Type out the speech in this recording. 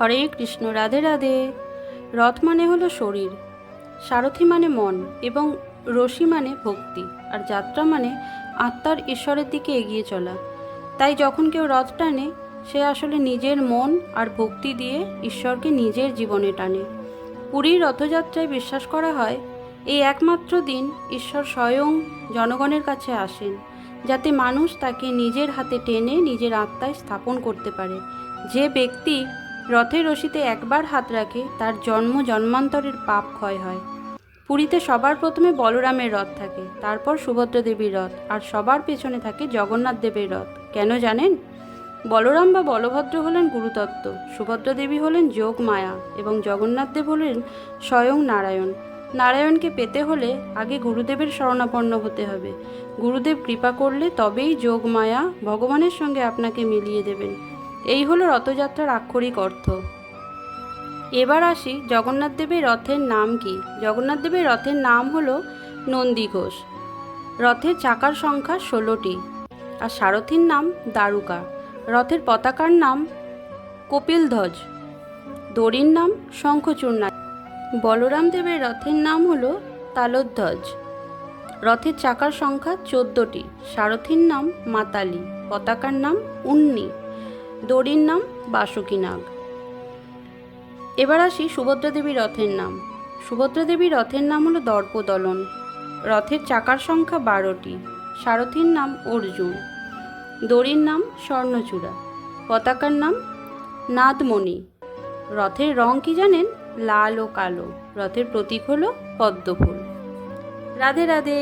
হরে কৃষ্ণ, রাধে রাধে। রথ মানে হলো শরীর, সারথি মানে মন এবং রশি মানে ভক্তি, আর যাত্রা মানে আত্মার ঈশ্বরের দিকে এগিয়ে চলা। তাই যখন কেউ রথ টানে, সে আসলে নিজের মন আর ভক্তি দিয়ে ঈশ্বরকে নিজের জীবনে টানে। পুরীর রথযাত্রায় বিশ্বাস করা হয়, এই একমাত্র দিন ঈশ্বর স্বয়ং জনগণের কাছে আসেন, যাতে মানুষ তাকে নিজের হাতে টেনে নিজের আত্মায় স্থাপন করতে পারে। যে ব্যক্তি রথের রশিতে একবার হাত রাখে, তার জন্ম জন্মান্তরের পাপ ক্ষয় হয়। পুরীতে সবার প্রথমে বলরামের রথ থাকে, তারপর সুভদ্রা দেবীর রথ, আর সবার পেছনে থাকে জগন্নাথ দেবের রথ। কেন জানেন? বলরাম বা বলভদ্র হলেন গুরুতত্ত্ব, সুভদ্রা দেবী হলেন যোগ মায়া, এবং জগন্নাথ দেব হলেন স্বয়ং নারায়ণ। নারায়ণকে পেতে হলে আগে গুরুদেবের শরণাপন্ন হতে হবে। গুরুদেব কৃপা করলে তবেই যোগ মায়া ভগবানের সঙ্গে আপনাকে মিলিয়ে দেবেন। এই হলো রথযাত্রার আক্ষরিক অর্থ। এবার আসি জগন্নাথ দেবের রথের নাম কি? জগন্নাথ দেবের রথের নাম হলো নন্দী ঘোষ। রথের চাকার সংখ্যা ষোলোটি। আর সারথীর নাম দারুকা রথের পতাকার নাম কপিলধ্বজ। দড়ির নাম শঙ্খচূর্ণা। বলরাম দেবের রথের নাম হলো তালোধ্বজ। রথের চাকার সংখ্যা চোদ্দোটি। সারথীর নাম মাতালি। পতাকার নাম উন্নি। দড়ির নাম বাসুকীনাগ এবার আসি সুভদ্রা দেবীর রথের নাম। সুভদ্রা দেবীর রথের নাম হলো দর্পদলন। রথের চাকার সংখ্যা বারোটি। সারথীর নাম অর্জুন। দড়ির নাম স্বর্ণচূড়া। পতাকার নাম নাদমণি। রথের রং কি জানেন? লাল ও কালো। রথের প্রতীক হলো পদ্মফুল। রাধে রাধে।